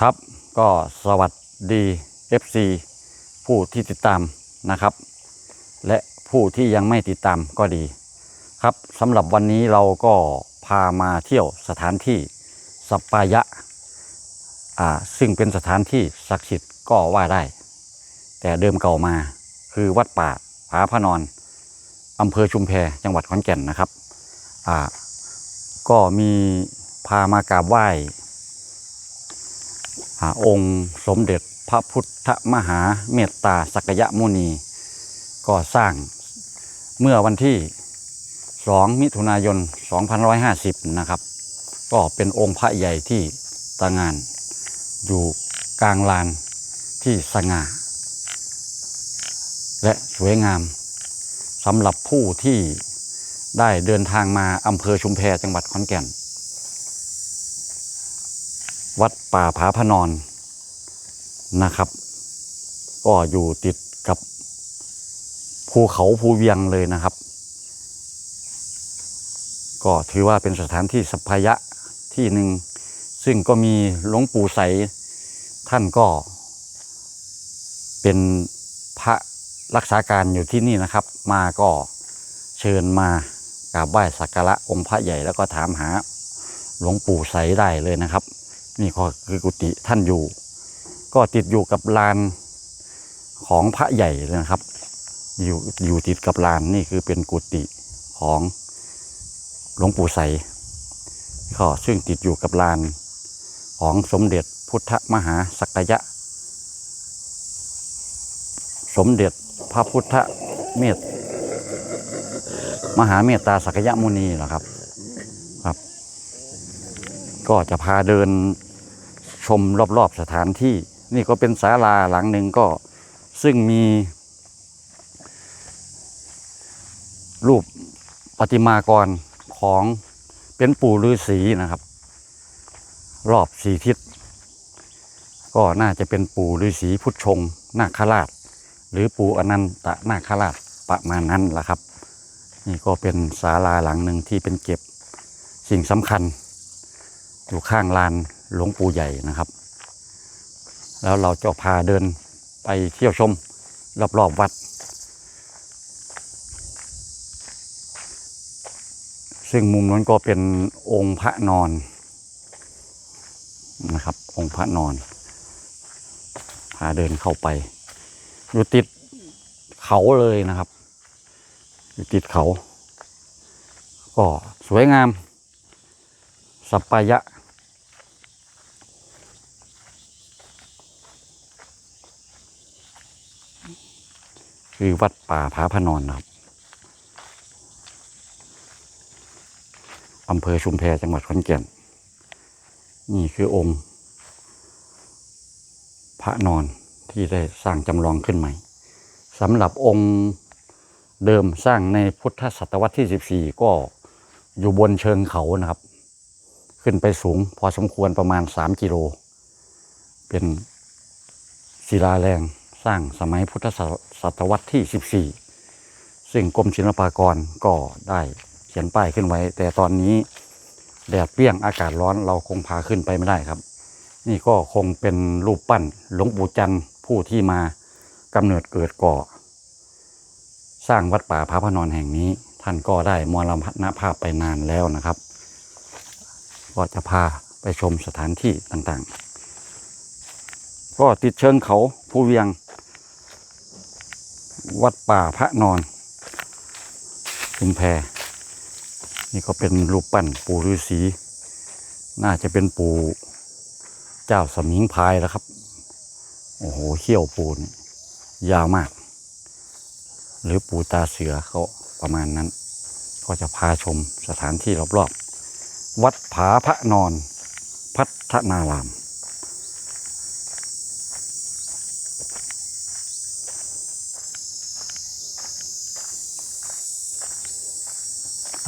ครับก็สวัสดี FC ผู้ที่ติดตามนะครับ และผู้ที่ยังไม่ติดตามก็ดี ครับสำหรับวันนี้เราก็พามาเที่ยวสถานที่สปายะอ่าซึ่งเป็นสถานที่ศักดิ์สิทธิ์ก็ว่าได้ แต่เดิมเก่ามาคือวัดป่าผาพระนอนอำเภอชุมแพจังหวัดขอนแก่นนะครับอ่าก็มีพามากราบไหว้ อองค์สมเด็จพระพุทธมหาเมตตาสักยมุนีก็สร้างเมื่อวันที่ 2 มิถุนายน 2550 นะครับ ก็เป็นองค์พระใหญ่ที่ตางาน อยู่กลางลานที่สง่า และสวยงามสำหรับผู้ที่ได้เดินทางมาอำเภอชุมแพจังหวัดขอนแก่น วัดป่าผาพะนอนนะครับ ก็อยู่ติดกับภูเขาภูเวียงเลยนะครับ ก็ถือว่าเป็นสถานที่สัพพายะที่หนึ่งซึ่งก็มีหลวงปู่ใสท่านก็เป็นพระรักษาการอยู่ที่นี่นะครับ มาก็เชิญมากราบไหว้สักการะองค์พระใหญ่แล้วก็ถามหาหลวงปู่ใสได้เลยนะครับ นี่ก็คือกุฏิท่านอยู่ ก็ติดอยู่กับลานของพระใหญ่เลยนะครับ อยู่อยู่ติดกับลานนี่คือเป็นกุฏิของหลวงปู่ใสก็ซึ่งติดอยู่กับลานของสมเด็จพุทธมหาสักยะ สมเด็จพระพุทธเมตมหาเมตตาสักยะมุนีเหรอครับครับ ก็จะพาเดิน ชมรอบๆสถานที่ นี่ก็เป็นศาลาหลังหนึ่งก็ซึ่งมี รูปปฏิมากรของเป็นปู่ฤาษีนะครับ รอบสี่ทิศ ก็น่าจะเป็นปู่ฤาษีพุทธชงนาคราช หรือปู่อนันตนาคราชประมาณนั้นแหละครับ นี่ก็เป็นศาลาหลังหนึ่งที่เป็นเก็บสิ่งสำคัญ อยู่ข้างลาน หลวงปู่ใหญ่นะครับ แล้วเราจะพาเดินไปเที่ยวชมรอบๆวัด ซึ่งมุมนั้นก็เป็นองค์พระนอนนะครับ องค์พระนอน พาเดินเข้าไป อยู่ติดเขาเลยนะครับ อยู่ติดเขา ก็สวยงาม สัปปายะ คือวัดป่าผาพนอนครับอำเภอชุมแพจังหวัดขอนแก่น นี่คือองค์ พระนอนที่ได้สร้างจำลองขึ้นใหม่สำหรับองค์เดิมสร้างในพุทธศตวรรษที่ 14 ก็อยู่บนเชิงเขานะครับ ขึ้นไปสูงพอสมควรประมาณ 3 กิโล เป็นศิลาแรงสร้างสมัยพุทธ ศตวรรษที่ 14 ซึ่งกรมศิลปากรก็ได้เขียนป้ายขึ้นไว้ แต่ตอนนี้แดดเปรี้ยงอากาศร้อนเราคงพาขึ้นไปไม่ได้ครับ นี่ก็คงเป็นรูปปั้นหลวงปู่จันทร์ผู้ที่มากำเนิดเกิดก่อ สร้างวัดป่าพระพนอนแห่งนี้ ท่านก็ได้มรณภาพไปนานแล้วนะครับ ก็จะพาไปชมสถานที่ต่างๆ ก็ติดเชิงเขาภูเวียง วัดป่าพระนอนชุมแพนี่ก็เป็นรูปปั้นปู่ฤาษีน่าจะเป็นปู่เจ้าสมิงพายแล้วครับ โอ้โหเขี้ยวปูนยาวมาก หรือปูตาเสือเขาประมาณนั้น ก็จะพาชมสถานที่รอบๆ วัดผาพระนอน พัฒนาราม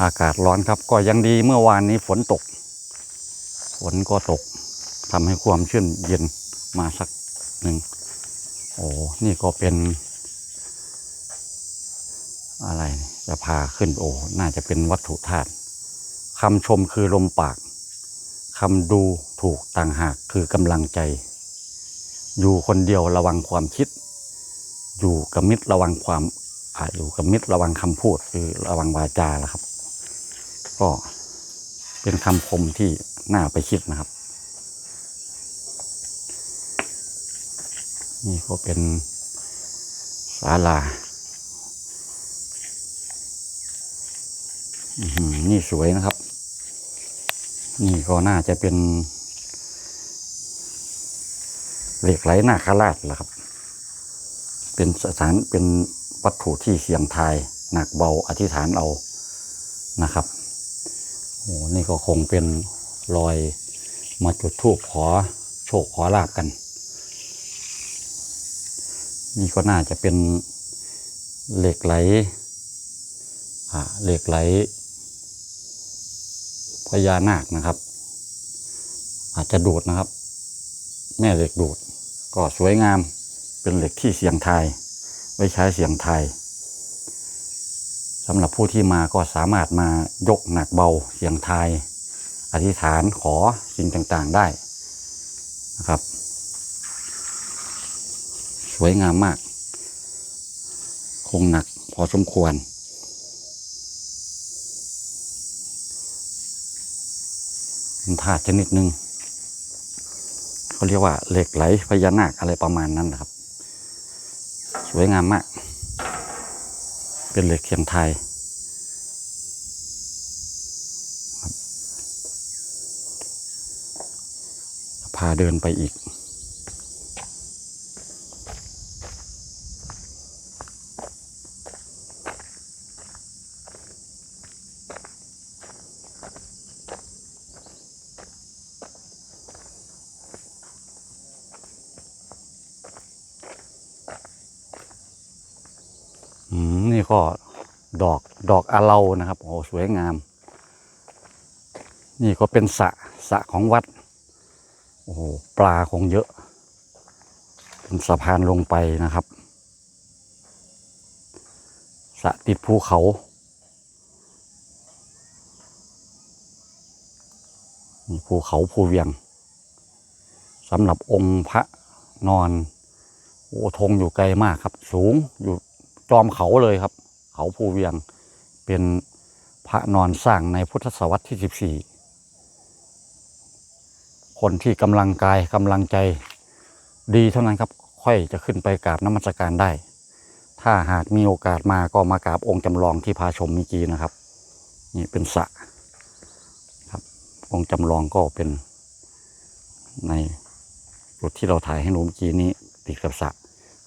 อากาศร้อนครับ ก็ยังดีเมื่อวานนี้ฝนตก ฝนก็ตกทำให้ความชื้นเย็นมาสักหนึ่งโอ้นี่ก็เป็น อะไรจะพาขึ้นโอ้น่าจะเป็นวัตถุธาตุคำชมคือลมปากคำดูถูกต่างหากคือกำลังใจ อยู่คนเดียวระวังความคิด อยู่กับมิตรระวังความออยู่กับมิตรระวังคำพูดคือระวังวาจาละครับ ก็เป็นคำคมที่น่าไปคิดนะครับ นี่ก็เป็นศาลานี่สวยนะครับ นี่ก็น่าจะเป็น เหล็กไหลหนาคราชแหละครับ เป็นสถานเป็นวัตถุที่เสียงทาย หนักเบาอธิษฐานเอานะครับ โอ้นี่ก็คงเป็นรอยมาจุดธูปขอโชคขอลาบกัน นี่ก็น่าจะเป็นเหล็กไหลอ่าเหล็กไหลพญานาคนะครับ อาจจะดูดนะครับ แม่เหล็กดูด ก็สวยงามเป็นเหล็กที่เสียงไทยไว้ใช้เสียงไทย สำหรับผู้ที่มาก็สามารถมายกหนักเบาเสียงทายอธิษฐานขอสิ่งต่างๆได้นะครับ สวยงามมาก คงหนักพอสมควร เป็นธาตุชนิดหนึ่งเขาเรียกว่าเหล็กไหลพญานาคอะไรประมาณนั้นนะครับ สวยงามมาก เป็นเหล็กเทียงไทยพาเดินไปอีก ก็ดอกดอกอาเลานะครับโอ้สวยงาม นี่ก็เป็นสะสะของวัดโอ้โหปลาคงเยอะ เป็นสะพานลงไปนะครับสะติดภูเขามีภูเขาภูเวียงสำหรับองค์พระนอน โอ้ธงอยู่ไกลมากครับ สูงอยู่ จอมเขาเลยครับ เขาภูเวียง เป็นพระนอนสร้างในพุทธศตวรรษที่สิบสี่คนที่กำลังกายกำลังใจดีเท่านั้นครับ ค่อยจะขึ้นไปกราบน้ำมัสการได้ ถ้าหากมีโอกาสมาก็มากราบองค์จำลองที่พาชมเมื่อกี้นะครับ นี่เป็นสระครับ องค์จำลองก็เป็นในจุดที่เราถ่ายให้หนูเมื่อกี้นี้ติดกับสระ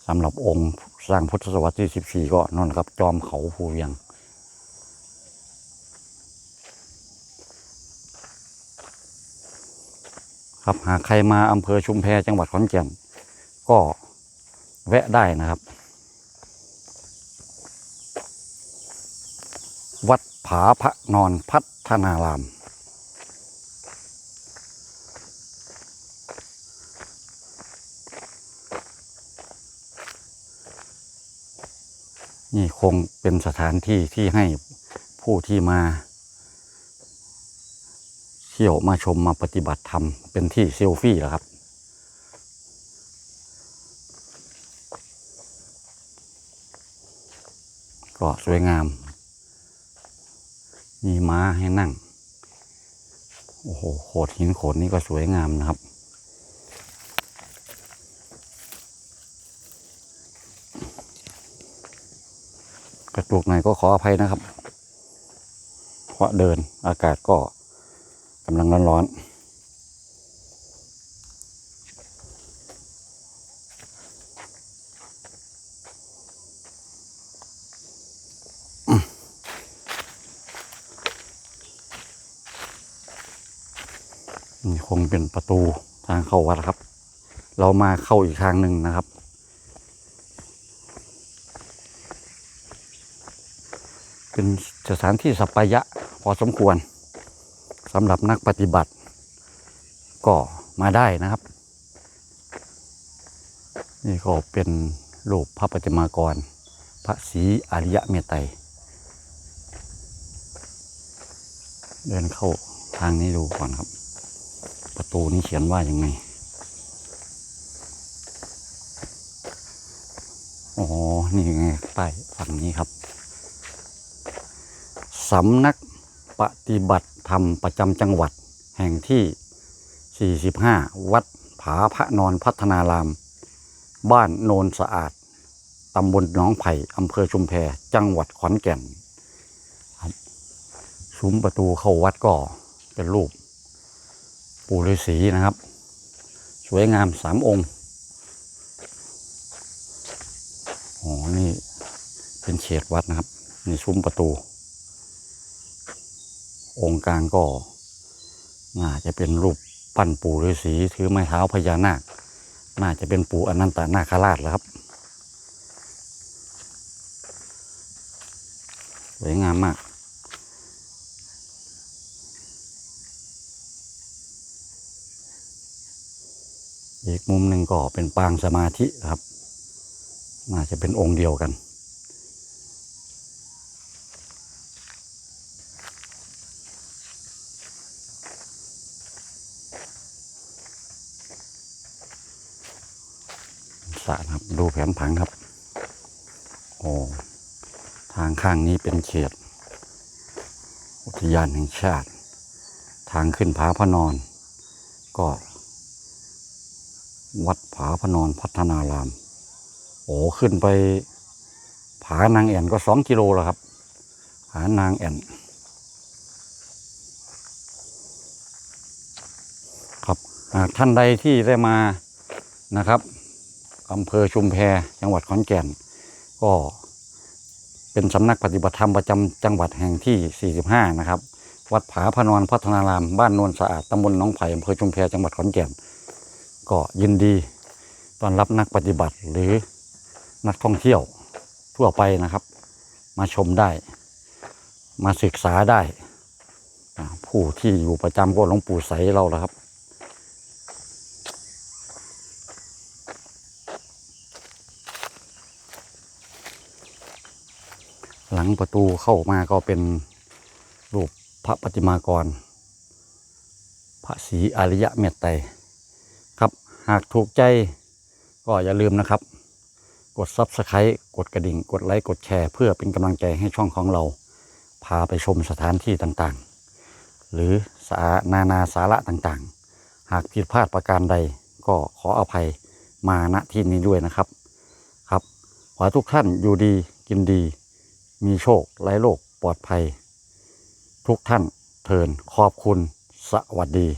สำหรับองค์ สร้างพุทธศตวรรษที่สิบสี่ก็นั่นครับ จอมเขาภูเวียง ครับหากใครมาอำเภอชุมแพจังหวัดขอนแก่นก็แวะได้นะครับ วัดผาพระนอนพัฒนาราม นี่คงเป็นสถานที่ที่ให้ผู้ที่มาเที่ยวมาชมมาปฏิบัติธรรม เป็นที่เซลฟี่แหละครับ ก็สวยงาม มีม้าให้นั่ง โอ้โหโขดหินโขดนี้ก็สวยงามนะครับ ระตุกหน่อยก็ขออภัยนะครับ เพราะเดินอากาศก็กำลังร้อนๆนี่คงเป็นประตูทางเข้าวัดครับ เรามาเข้าอีกทางหนึ่งนะครับ เป็นสถานที่สัปายะพอสมควรสำหรับนักปฏิบัติ ก็มาได้นะครับ นี่ก็เป็นรูปพระปฏิมากร พระศรีอริยะเมตไตรเดินเข้าทางนี้ดูก่อนครับ ประตูนี้เขียนว่ายังไงอ๋อนี่ไงป้ายฝั่งนี้ครับ สำนักปฏิบัติธรรมประจำจังหวัดแห่งที่ 45 วัดผาพระนอนพัฒนาราม บ้านโนนสะอาด ตำบลหนองไผ่อำเภอชุมแพ จังหวัดขอนแก่นซุ้มประตูเข้าวัดก็เป็นรูป ปู่ฤาษีนะครับ สวยงามสามองค์อ๋อนี่เป็นเขตวัดนะครับ นี่ซุ้มประตู องค์กลางก็น่าจะเป็นรูปปั้นปู่ฤาษีถือไม้เท้าพญานาค น่าจะเป็นปู่อนันตนาคราชแล้วครับ สวยงามมาก อีกมุมหนึ่งก็เป็นปางสมาธิครับ น่าจะเป็นองค์เดียวกัน สระ นะครับดูแผนผังครับ โอ้ทางข้างนี้เป็นเขต อุทยานแห่งชาติ ทางขึ้นผาพระนอน ก็ วัดผาพระนอนพัฒนาราม โอ้ขึ้นไป ผานางแอ่นก็สองกิโลแล้วครับ ผานางแอ่นครับหากท่านใดที่ได้มานะครับ อำเภอชุมแพจังหวัดขอนแก่น ก็เป็นสำนักปฏิบัติธรรมประจำจังหวัดแห่งที่ 45 นะครับ วัดผาพนอนพัฒนาราม บ้านโนนสะอาดตำบลหนองไผ่อำเภอชุมแพจังหวัดขอนแก่น ก็ยินดีต้อนรับนักปฏิบัติหรือนักท่องเที่ยวทั่วไปนะครับ มาชมได้ มาศึกษาได้ ผู้ที่อยู่ประจำก็หลวงปู่ใสเราแหละครับ ลังประตูเข้ามาก็เป็นรูปพระปฏิมากร พระศรีอริยะเมตไตรครับ หากถูกใจก็อย่าลืมนะครับ กด Subscribe กดกระดิ่ง กดไลค์ กดแชร์ เพื่อเป็นกำลังใจให้ช่องของเรา พาไปชมสถานที่ต่างๆ หรือสานานาสาระต่างๆ หากผิดพลาดประการใดก็ขออภัยมาณที่นี้ด้วยนะครับครับ ขอทุกท่านอยู่ดีกินดี มีโชคไร้โรคปลอดภัย ทุกท่านเทินขอบคุณสวัสดี